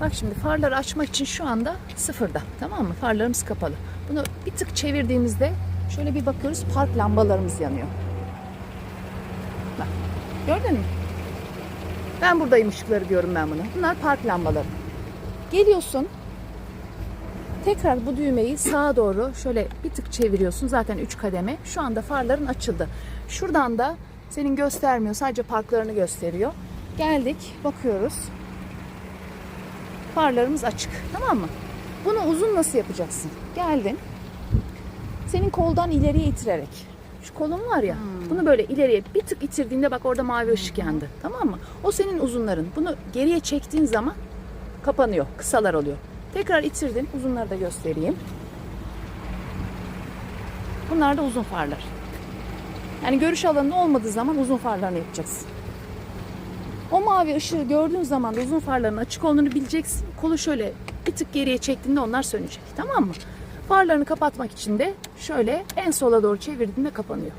Bak şimdi farları açmak için şu anda sıfırda. Tamam mı? Farlarımız kapalı. Bunu bir tık çevirdiğimizde şöyle bir bakıyoruz park lambalarımız yanıyor. Bak. Gördün mü? Ben buradayım ışıkları diyorum ben bunu. Bunlar park lambaları. Geliyorsun. Tekrar bu düğmeyi sağa doğru şöyle bir tık çeviriyorsun. Zaten 3 kademe. Şu anda farların açıldı. Şuradan da senin göstermiyor. Sadece parklarını gösteriyor. Geldik. Bakıyoruz. Farlarımız açık. Tamam mı? Bunu uzun nasıl yapacaksın? Geldin. Senin koldan ileriye itirerek. Şu kolun var ya. Bunu böyle ileriye bir tık itirdiğinde bak orada mavi ışık yandı. Tamam mı? O senin uzunların. Bunu geriye çektiğin zaman kapanıyor. Kısalar oluyor. Tekrar itirdin. Uzunları da göstereyim. Bunlar da uzun farlar. Yani görüş alanında olmadığı zaman uzun farlarını yapacaksın. O mavi ışığı gördüğün zaman da uzun farların açık olduğunu bileceksin. Kolu şöyle bir tık geriye çektiğinde onlar sönecek. Tamam mı? Farlarını kapatmak için de şöyle en sola doğru çevirdiğinde kapanıyor.